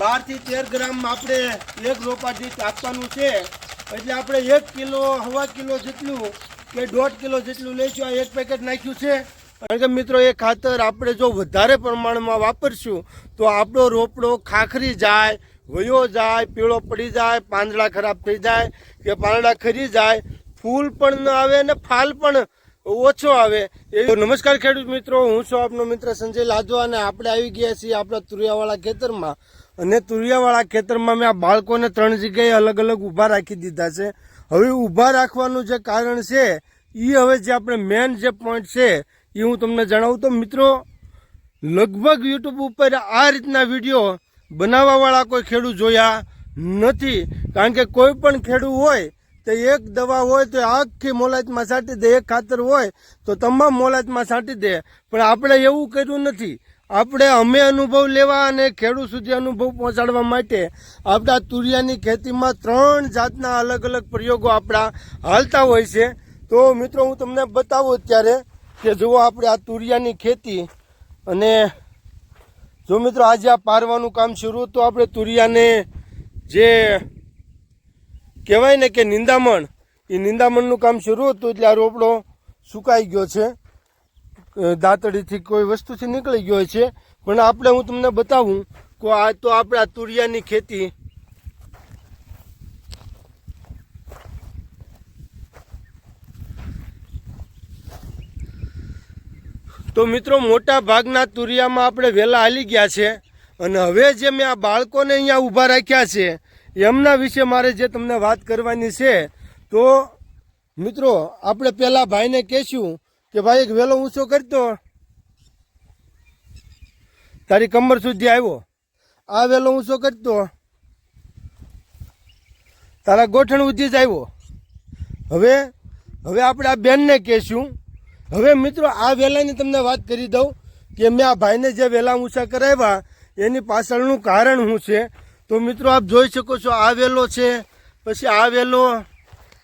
બારથી તેર ગ્રામ આપણે એક રોપા દીઠ આપવાનું છે. એટલે આપણે એક કિલો, હવા કિલો જેટલું કે દોઢ કિલો જેટલું લઈશું, આ એક પેકેટ નાખ્યું છે. કારણ કે મિત્રો, એ ખાતર આપણે જો વધારે પ્રમાણમાં વાપરશું, તો આપણો રોપડો ખાખરી જાય, વયો જાય, પીળો પડી જાય, પાંદડા ખરાબ થઈ જાય, કે પાંદડા ખરી જાય, ફૂલ પણ ન આવે ને ફાલ પણ ઓછો આવે. એ નમસ્કાર ખેડૂત મિત્રો, હું છું આપનો મિત્ર સંજય લાજવા અને આપણે આવી ગયા છીએ આપણા તુરિયાવાળા ખેતરમાં. અને તુરિયાવાળા ખેતરમાં મેં આ બાળકોને ત્રણ જગ્યાએ અલગ અલગ ઊભા રાખી દીધા છે. હવે ઊભા રાખવાનું જે કારણ છે એ હવે જે આપણે મેન જે પોઈન્ટ છે એ હું તમને જણાવું તો મિત્રો, લગભગ યુટ્યુબ ઉપર આ રીતના વીડિયો બનાવવાવાળા કોઈ ખેડૂત જોયા નથી. કારણ કે કોઈ પણ ખેડૂત હોય તો એક દવા હોય તો આખી મોલાતમાં છાંટી દે, એક ખાતર હોય તો તમામ મોલાતમાં છાંટી દે. પણ આપણે એવું કર્યું નથી. આપણે અમે અનુભવ લેવા અને ખેડૂત સુધી અનુભવ પહોંચાડવા માટે આપણા તુરિયાની ખેતીમાં ત્રણ જાતના અલગ અલગ પ્રયોગો આપણા હાલતા હોય છે. તો મિત્રો, હું તમને બતાવું અત્યારે કે જુઓ આપણે આ તુરિયાની ખેતી અને જો મિત્રો, આજે આ પારવાનું કામ શરૂ તો આપણે તુરિયાને જે કહેવાય ને કે નિંદામણ. એ નિંદામણનું કામ શરૂ હતું એટલે આ રોપડો સુકાઈ ગયો છે. દાંતડીથી કોઈ વસ્તુથી નીકળી ગયો છે. પણ આપણે હું તમને બતાવું કે આ તો આપણા તુરિયાની ખેતી. તો મિત્રો, મોટા ભાગના તુરિયામાં આપણે વહેલા હાલી ગયા છે. અને હવે જે મેં આ બાળકોને અહીંયા ઊભા રાખ્યા છે એમના વિશે મારે જે તમને વાત કરવાની છે, તો મિત્રો, આપણે પહેલાં ભાઈને કહેશું કે ભાઈ, એક વહેલો ઊંચો કરતો તારી કમર સુધી આવ્યો. આ વહેલો ઊંચો કરતો તારા ગોઠણ ઉધી જ આવ્યો. હવે હવે આપણે આ બેનને કહેશું. હવે મિત્રો, આ વેલાની તમને વાત કરી દઉં કે મેં આ ભાઈને જે વેલા ઊંચા કરાવ્યા, એની પાછળનું કારણ શું છે? તો મિત્રો આપ જોઈ શકો છો આ વેલો છે, પછી આ વેલો,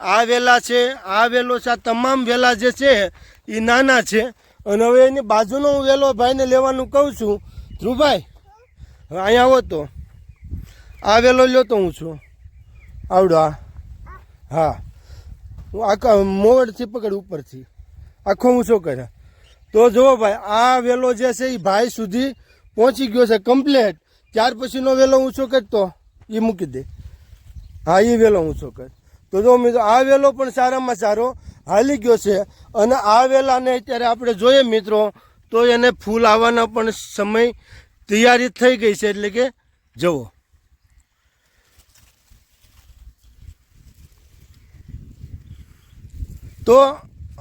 આ વેલા છે, આ વેલો છે, આ તમામ વેલા જે છે એ નાના છે. અને હવે એની બાજુનો હું વેલો ભાઈને લેવાનું કહું છું. ધ્રુવભાઈ અહીંયા આવો તો. આ વેલો લ્યો તો હું છું. આવડો આ. હા. હું આખા મોડથી પકડ ઉપરથી. આખો ઊંચો કર્યા? તો જુઓ ભાઈ, આ વેલો જે છે એ ભાઈ સુધી પહોંચી ગયો છે કમ્પ્લેટ ત્યાર પછીનો વેલો ઊંચો કરતો એ મૂકી દે. હા એ વેલો ઊંચો કર. તો જો મિત્રો, આ વેલો પણ સારામાં સારો હાલી ગયો છે અને આ વેલાને અત્યારે આપણે જોઈએ મિત્રો, તો એને ફૂલ આવવાના પણ સમય તૈયારી થઈ ગઈ છે, એટલે કે જવો તો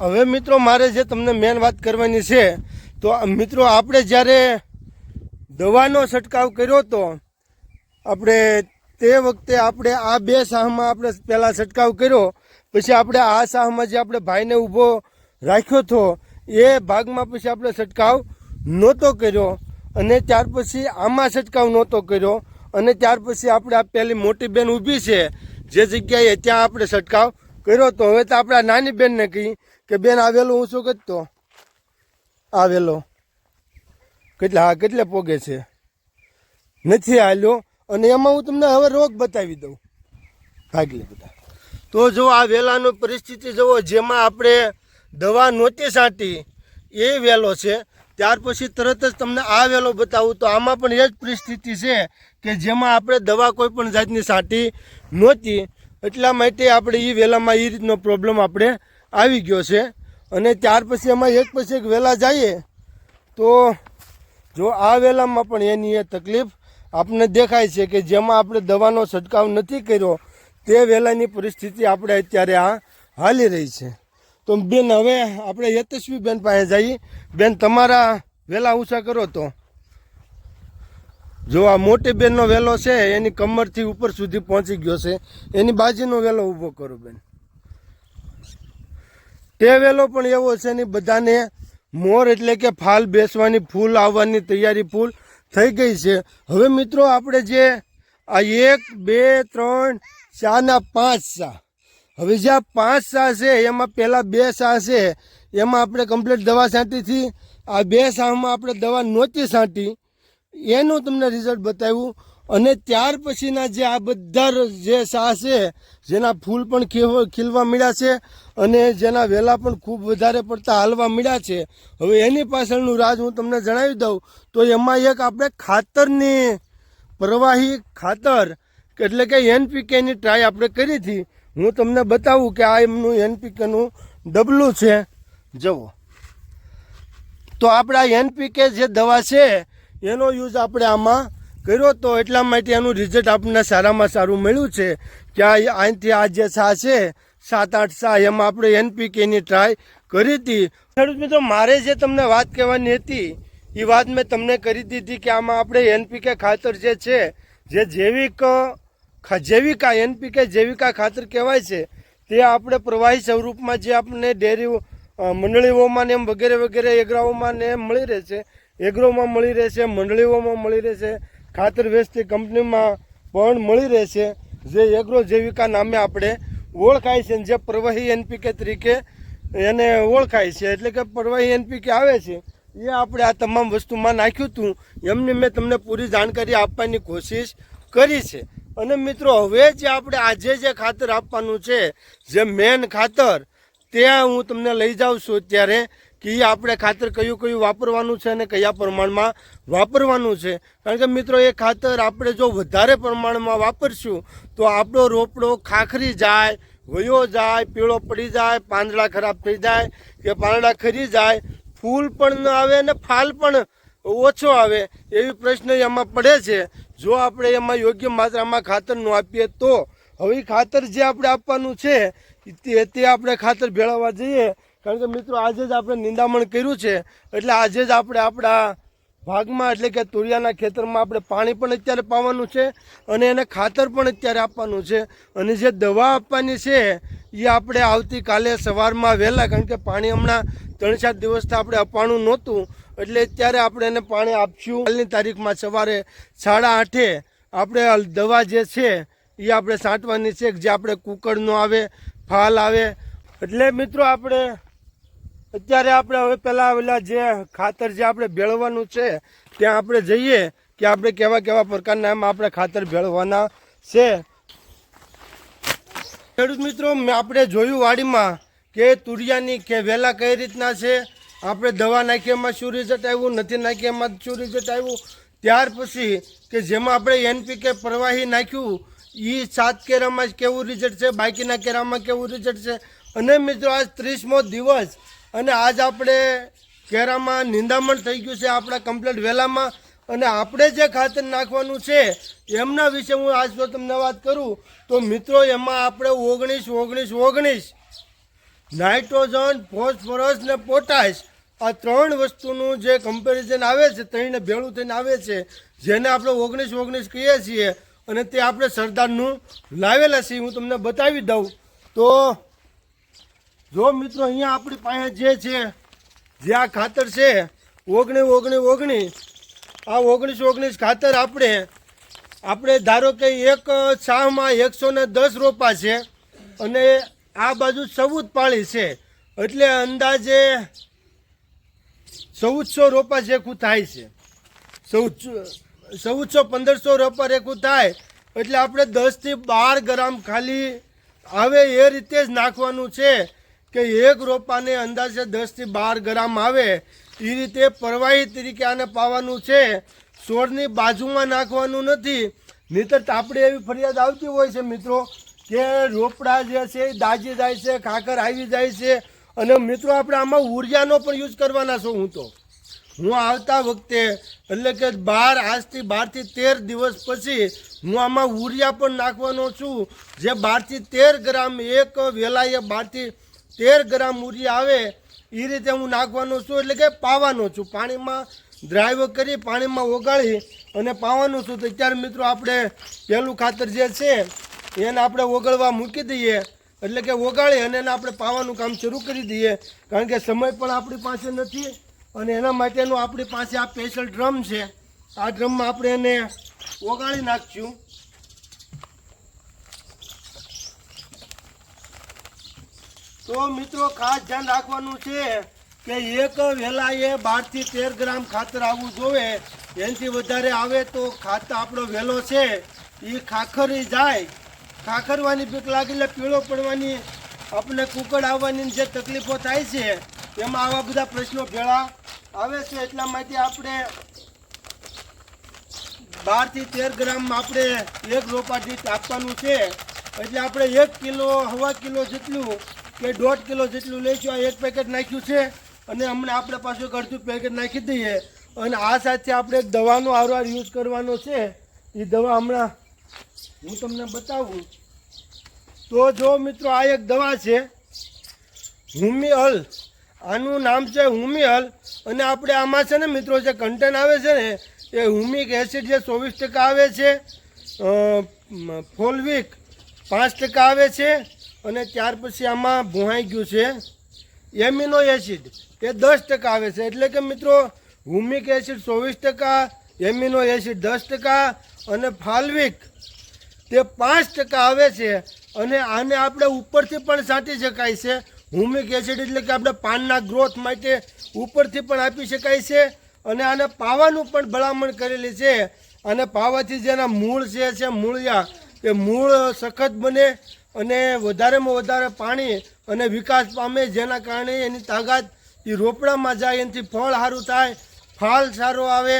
હવે મિત્રો, મારે જે તમને મેન વાત કરવાની છે, તો મિત્રો, આપણે જ્યારે દવાનો છંટકાવ કર્યો હતો આપણે તે વખતે આપણે આ બે શાહમાં આપણે પહેલાં છંટકાવ કર્યો. પછી આપણે આ શાહમાં જે આપણે ભાઈને ઊભો રાખ્યો હતો, એ ભાગમાં પછી આપણે છંટકાવ નહોતો કર્યો અને ત્યાર પછી આમાં છંટકાવ નહોતો કર્યો અને ત્યાર પછી આપણે આ પહેલી મોટી બેન ઊભી છે, જે જગ્યાએ ત્યાં આપણે છંટકાવ કર્યો તો હવે તો આપણે નાની બેનને કહી કે, બેન આવેલો હું શું કરતો આવેલો કેટલા હા, કેટલે પોગે છે? નથી હાલ્યો. અને એમાં હું તમને હવે રોગ બતાવી દઉં. ભાગી લે બધા. તો જો આ વેલાનો પરિસ્થિતિ જુઓ, જેમાં આપણે દવા નહોતી છાંટી, એ વેલો છે. ત્યાર પછી તરત જ તમને આ વેલો બતાવું. તો આમાં પણ એ જ પરિસ્થિતિ છે કે જેમાં આપણે દવા કોઈ પણ જાતની છાંટી નહોતી. એટલા માટે આપણે એ વેલામાં એ રીતનો પ્રોબ્લેમ આપણે આવી ગયો છે. અને ત્યાર પછી એમાં એક પછી એક વેલા જઈએ, તો જો આ વેલામાં પણ એની એ તકલીફ આપણને દેખાય છે કે જેમાં આપણે દવાનો છંટકાવ નથી કર્યો, તે વેલાની પરિસ્થિતિ આપણે અત્યારે આ હાલી રહી છે. તો બેન, હવે આપણે યતસ્વી બેન પાસે જઈએ. બેન, તમારા વેલા ઊંચા કરો તો. જો આ મોટી બેનનો વેલો છે, એની કમરથી ઉપર સુધી પહોંચી ગયો છે. એની બાજુનો વેલો ઊભો કરો બેન. તે વેલો પણ એવો છે ને બધાને મોર એટલે કે ફાલ બેસવાની, ફૂલ આવવાની તૈયારી ફૂલ થઈ ગઈ છે. હવે મિત્રો આપણે જે આ એક, બે, ત્રણ ચારના પાંચ સા. હવે જે આ પાંચ સા છે, એમાં પહેલાં બે સા છે, એમાં આપણે કમ્પ્લીટ દવા છાંટીથી આ બે સામાં આપણે દવા નહોતી છાંટી. એનું તમને રિઝલ્ટ બતાવ્યું. અને ત્યાર પછીના જે આ બધા જે શાહ છે, જેના ફૂલ પણ ખીલવા ખીલવા મળ્યા છે અને જેના વેલા પણ ખૂબ વધારે પડતા હાલવા મળ્યા છે. હવે એની પાછળનું રાજ હું તમને જણાવી દઉં તો એમાં એક આપણે ખાતરની પ્રવાહી ખાતર, એટલે કે એનપીકેની ટ્રાય આપણે કરી હતી. હું તમને બતાવું કે આ એમનું એનપીકેનું ડબલું છે. જવો તો આપણે આ એનપીકે જે દવા છે, એનો યુઝ આપણે આમાં કર્યો તો એટલા માટે એનું રિઝલ્ટ આપણને સારામાં સારું મળ્યું છે. કે આ અહીંથી આ જે સા છે, સાત, આઠ સા એમાં આપણે એનપીકેની ટ્રાય કરી હતી. ખેડૂત મિત્રો, મારે જે તમને વાત કહેવાની હતી, એ વાત મેં તમને કરી દીધી કે આમાં આપણે એનપીકે ખાતર જે છે, જે જૈવિક જૈવિકા એનપીકે જૈવિકા ખાતર કહેવાય છે, તે આપણે પ્રવાહી સ્વરૂપમાં જે આપણને ડેરી મંડળીઓમાં ને એમ વગેરે વગેરે એગ્રાઓમાં ને એમ મળી રહેશે એગ્રોમાં મળી રહેશે મંડળીઓમાં મળી રહેશે ખાતર વેચતી કંપનીમાં પણ મળી રહેશે. જે એગ્રો જૈવિકા નામે આપણે ઓળખાય છે જે પ્રવાહી એનપીકે તરીકે એને ઓળખાય છે. એટલે કે પ્રવાહી એનપીકે આવે છે. એ આપણે આ તમામ વસ્તુમાં નાખ્યું હતું. એમને મેં તમને પૂરી જાણકારી આપવાની કોશિશ કરી છે. અને મિત્રો, હવે જે આપણે આજે જે ખાતર આપવાનું છે, જે મેન ખાતર, ત્યાં હું તમને લઈ જાઉં છું અત્યારે કે આપણે ખાતર કયું કયું વાપરવાનું છે અને કયા પ્રમાણમાં વાપરવાનું છે. કારણ કે મિત્રો, એ ખાતર આપણે જો વધારે પ્રમાણમાં વાપરશું, તો આપણો રોપડો ખાખરી જાય, વયો જાય, પીળો પડી જાય, પાંદડા ખરાબ થઈ જાય, કે પાંદડા ખરી જાય, ફૂલ પણ ન આવે અને ફાલ પણ ઓછો આવે એવી પ્રશ્ન એમાં પડે છે. જો આપણે એમાં યોગ્ય માત્રામાં ખાતરનું આપીએ તો, હવે ખાતર જે આપણે આપવાનું છે, તે તે આપણે ખાતર ભેળવવા જઈએ. કારણ કે મિત્રો, આજે જ આપણે નિંદામણ કર્યું છે. એટલે આજે જ આપણે આપણા ભાગમાં એટલે કે તુરિયાના ખેતરમાં આપણે પાણી પણ અત્યારે પાવાનું છે અને એને ખાતર પણ અત્યારે આપવાનું છે. અને જે દવા આપવાની છે, એ આપણે આવતીકાલે સવારમાં વહેલા, કારણ કે પાણી હમણાં ત્રણ ચાર દિવસથી આપણે અપાણું નહોતું, એટલે અત્યારે આપણે એને પાણી આપશું. હાલની તારીખમાં સવારે સાડા આઠે આપણે દવા જે છે, એ આપણે છાંટવાની છે, જે આપણે કુકરનો આવે, ફાલ આવે. એટલે મિત્રો આપણે અત્યારે આપણે હવે પહેલાં આવેલા જે ખાતર જે આપણે ભેળવવાનું છે, ત્યાં આપણે જઈએ કે આપણે કેવા કેવા પ્રકારના એમાં આપણે ખાતર ભેળવવાના છે. ખેડૂત મિત્રો આપણે જોયું વાડીમાં કે તુરિયાની કે વેલા કઈ રીતના છે? આપણે દવા નાખી એમાં શું રિઝલ્ટ આવ્યું, નથી નાખી એમાં શું રિઝલ્ટ આવ્યું? ત્યાર પછી કે જેમાં આપણે એનપીકે પ્રવાહી નાખ્યું એ સાત કેરામાં કેવું રિઝલ્ટ છે? બાકીના કેરામાં કેવું રિઝલ્ટ છે? અને મિત્રો, આજ ત્રીસમો દિવસ અને આજ આપણે કેરામાં નિંદામણ થઈ ગયું છે આપણા કમ્પ્લેટ વેલામાં. અને આપણે જે ખાતર નાખવાનું છે, એમના વિશે હું આજ જો તમને વાત કરું, તો મિત્રો એમાં આપણે ઓગણીસ ઓગણીસ ઓગણીસ, નાઇટ્રોજન, ફોસ્ફરસ ને પોટાશ, આ ત્રણ વસ્તુનું જે કમ્પેરિઝન આવે છે, ત્રણને ભેળું થઈને આવે છે, જેને આપણે ઓગણીસ ઓગણીસ કહીએ છીએ, અને તે આપણે સરદારનું લાવેલા છીએ, હું તમને બતાવી દઉં. તો જો મિત્રો, અહીંયા આપણી પાસે જે છે, જે આ ખાતર છે, ઓગણી ઓગણી ઓગણી. આ ઓગણીસ ઓગણીસ ખાતર આપણે આપણે ધારો કે એક છામાં એકસો ને દસ રોપા છે અને આ બાજુ ચૌદ પાળી છે. એટલે અંદાજે ચૌદસો રોપા જેખું થાય છે. ચૌદ ચૌદસો, પંદરસો રોપા રેખું થાય. એટલે આપણે દસથી બાર ગ્રામ ખાલી આવે એ રીતે જ નાખવાનું છે. કે એક રોપાને અંદાજે દસથી બાર ગ્રામ આવે એ રીતે પ્રવાહી તરીકે આને પાવાનું છે. છોડની બાજુમાં નાખવાનું નથી. નહીતર તાપડે એવી ફરિયાદ આવતી હોય છે મિત્રો, કે રોપડા જે છે એ દાજી જાય છે, ખાખર આવી જાય છે. અને મિત્રો, આપણે આમાં ઉર્જાનો પણ યુઝ કરવાના છું હું તો. હું આવતા વખતે, એટલે કે બાર, આજથી બારથી તેર દિવસ પછી, હું આમાં ઉર્યા પણ નાખવાનો છું. જે બારથી તેર ગ્રામ એક વેલાએ બારથી તેર ગ્રામ મૂરી આવે એ રીતે હું નાખવાનો છું, એટલે કે પાવાનો છું. પાણીમાં ડ્રાઈવ કરી, પાણીમાં ઓગાળી અને પાવાનું છું. તો ત્યારે મિત્રો આપણે પહેલું ખાતર જે છે, એને આપણે ઓગળવા મૂકી દઈએ. એટલે કે ઓગાળી અને એને આપણે પાવાનું કામ શરૂ કરી દઈએ. કારણ કે સમય પણ આપણી પાસે નથી અને એના માટેનું આપણી પાસે આ સ્પેશિયલ ડ્રમ છે. આ ડ્રમમાં આપણે એને ઓગાળી નાખશું. તો મિત્રો ખાસ ધ્યાન રાખવાનું છે કે એક વેલાએ બારથી તેર ગ્રામ ખાતર આવવું જોઈએ એનાથી વધારે આવે તો ખાતર આપણો વેલો છે, એ ખાખરી જાય. ખાખરવાની બીક લાગે એટલે પીળો પડવાની આપણે કુકડ આવવાની જે તકલીફો થાય છે, એમાં આવા બધા પ્રશ્નો ભેળા આવે છે. એટલા માટે આપણે બારથી તેર ગ્રામ આપણે એક રોપા દીઠ આપવાનું છે. એટલે આપણે એક કિલો, હવા કિલો જેટલું કે દોઢ કિલો જેટલું લઈશું આ એક પેકેટ નાખ્યું છે અને હમણાં આપણે પાછું એક પેકેટ નાખી દઈએ. અને આ સાથે આપણે એક દવાનો આરવાર યુઝ કરવાનો છે. એ દવા હમણાં હું તમને બતાવું. તો જો મિત્રો, આ એક દવા છે હુમિઅલ આનું નામ છે હુમિઅલ અને આપણે આમાં છે ને મિત્રો, જે કન્ટેન આવે છે ને, એ હુમિક એસિડ જે ચોવીસ ટકા આવે છે ફોલવિક પાંચ ટકા આવે છે અને ત્યાર પછી આમાં ભૂહાઈ ગયું છે. એમિનો એસિડ, એ દસ ટકા આવે છે. એટલે કે મિત્રો, હુમિક એસિડ ચોવીસ ટકા, એમિનો એસિડ દસ ટકા અને ફાલ્વિક, તે પાંચ ટકા આવે છે. અને આને આપણે ઉપરથી પણ છાંટી શકાય છે. હુમિક એસિડ એટલે કે આપણે પાનના ગ્રોથ માટે ઉપરથી પણ આપી શકાય છે. અને આને પાવાનું પણ ભલામણ કરેલી છે. અને પાવાથી જેના મૂળ છે, મૂળિયા, એ મૂળ સખત બને અને વધારેમાં વધારે પાણી અને વિકાસ પામે જેના કારણે એની તાકાત એ રોપડામાં જાય, એનાથી ફળ સારું થાય ફાળ સારો આવે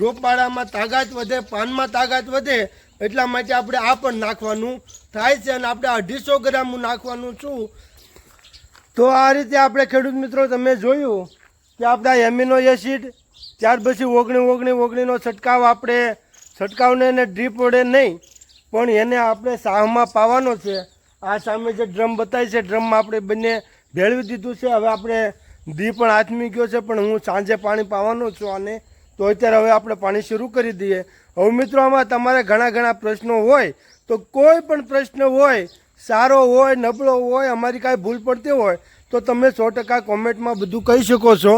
રોપાળામાં તાકાત વધે, પાનમાં તાકાત વધે, એટલા માટે આપણે આ પણ નાખવાનું થાય છે અને આપણે અઢીસો ગ્રામ નાખવાનું છું. તો આ રીતે આપણે ખેડૂત મિત્રો તમે જોયું કે આપણા એમિનો એસિડ, ત્યાર પછી ઓગણી ઓગણી ઓગણીનો છંટકાવ આપણે, છંટકાવને એને ડ્રીપ વડે નહીં પણ એને આપણે સાહમાં પાવાનો છે. આ સામે જે ડ્રમ બતાવી છે, ડ્રમમાં આપણે બંને ભેળવી દીધું છે. હવે આપણે દી પણ હાથમી ગયો છે, પણ હું સાંજે પાણી પાવાનો છું આને. તો અત્યારે હવે આપણે પાણી શરૂ કરી દઈએ. હવે મિત્રો, આમાં તમારે ઘણા ઘણા પ્રશ્નો હોય, તો કોઈ પણ પ્રશ્ન હોય, સારો હોય, નબળો હોય, અમારી કાંઈ ભૂલ પડતી હોય, તો તમે સો ટકા કોમેન્ટમાં બધું કહી શકો છો.